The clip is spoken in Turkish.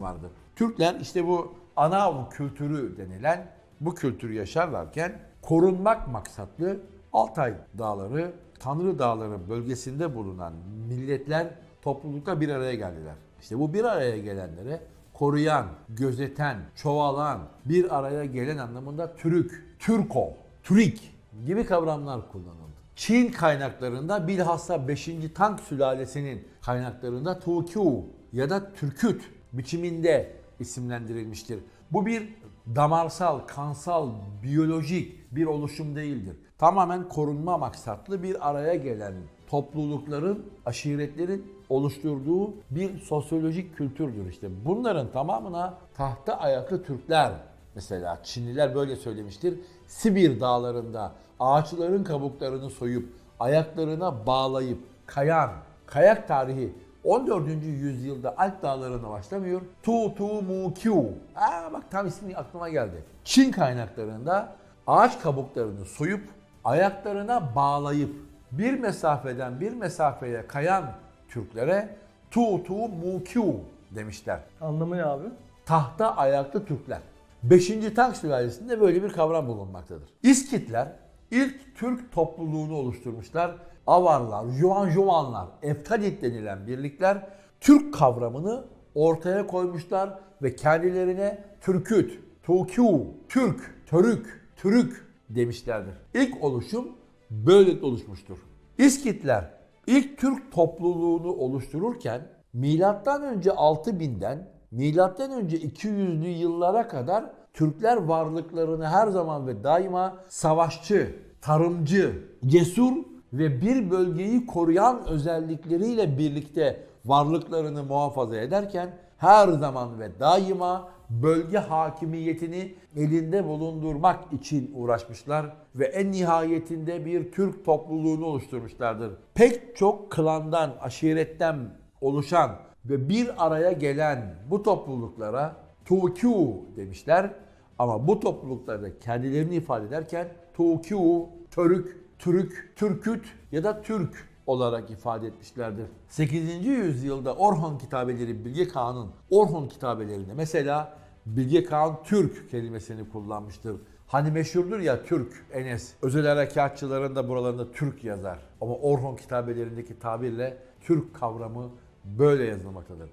vardı. Türkler işte bu Anav kültürü denilen bu kültürü yaşarlarken korunmak maksatlı Altay Dağları, Tanrı Dağları bölgesinde bulunan milletler toplulukla bir araya geldiler. İşte bu bir araya gelenlere koruyan, gözeten, çoğalan, bir araya gelen anlamında Türk, Türko, Türk gibi kavramlar kullanıldı. Çin kaynaklarında bilhassa 5. Tank sülalesinin kaynaklarında Tukyu ya da Türküt biçiminde isimlendirilmiştir. Bu bir damarsal, kansal, biyolojik bir oluşum değildir. Tamamen korunma maksatlı bir araya gelen toplulukların, aşiretlerin oluşturduğu bir sosyolojik kültürdür işte. Bunların tamamına tahta ayaklı Türkler mesela Çinliler böyle söylemiştir. Sibir dağlarında ağaçların kabuklarını soyup ayaklarına bağlayıp kayan, kayak tarihi 14. yüzyılda Alp dağlarına başlamıyor. Tu Tu Mu Kyu. Aa bak tam ismi aklıma geldi. Çin kaynaklarında ağaç kabuklarını soyup ayaklarına bağlayıp bir mesafeden bir mesafeye kayan Türklere Tu Tu Mu Kyu demişler. Anlamı ne abi? Tahta ayaklı Türkler. 5. Tank sülalesinde böyle bir kavram bulunmaktadır. İskitler ilk Türk topluluğunu oluşturmuşlar. Avarlar, Juan Efkadit denilen birlikler Türk kavramını ortaya koymuşlar ve kendilerine Türküt, Tukyu, Türk, Törük, Türük demişlerdir. İlk oluşum böyle oluşmuştur. İskitler ilk Türk topluluğunu oluştururken milattan önce 6000'den milattan önce 200'lü yıllara kadar Türkler varlıklarını her zaman ve daima savaşçı, tarımcı, cesur ve bir bölgeyi koruyan özellikleriyle birlikte varlıklarını muhafaza ederken her zaman ve daima bölge hakimiyetini elinde bulundurmak için uğraşmışlar ve en nihayetinde bir Türk topluluğunu oluşturmuşlardır. Pek çok klandan, aşiretten oluşan ve bir araya gelen bu topluluklara Tukyu demişler. Ama bu topluluklarda kendilerini ifade ederken Tukyu, Törük, Türk, Türküt ya da Türk olarak ifade etmişlerdir. 8. yüzyılda Orhon kitabeleri Bilge Kağan'ın Orhon kitabelerinde mesela Bilge Kağan Türk kelimesini kullanmıştır. Hani meşhurdur ya Türk Enes. Özel harekatçıların da buralarında Türk yazar. Ama Orhon kitabelerindeki tabirle Türk kavramı böyle yazılmaktadır.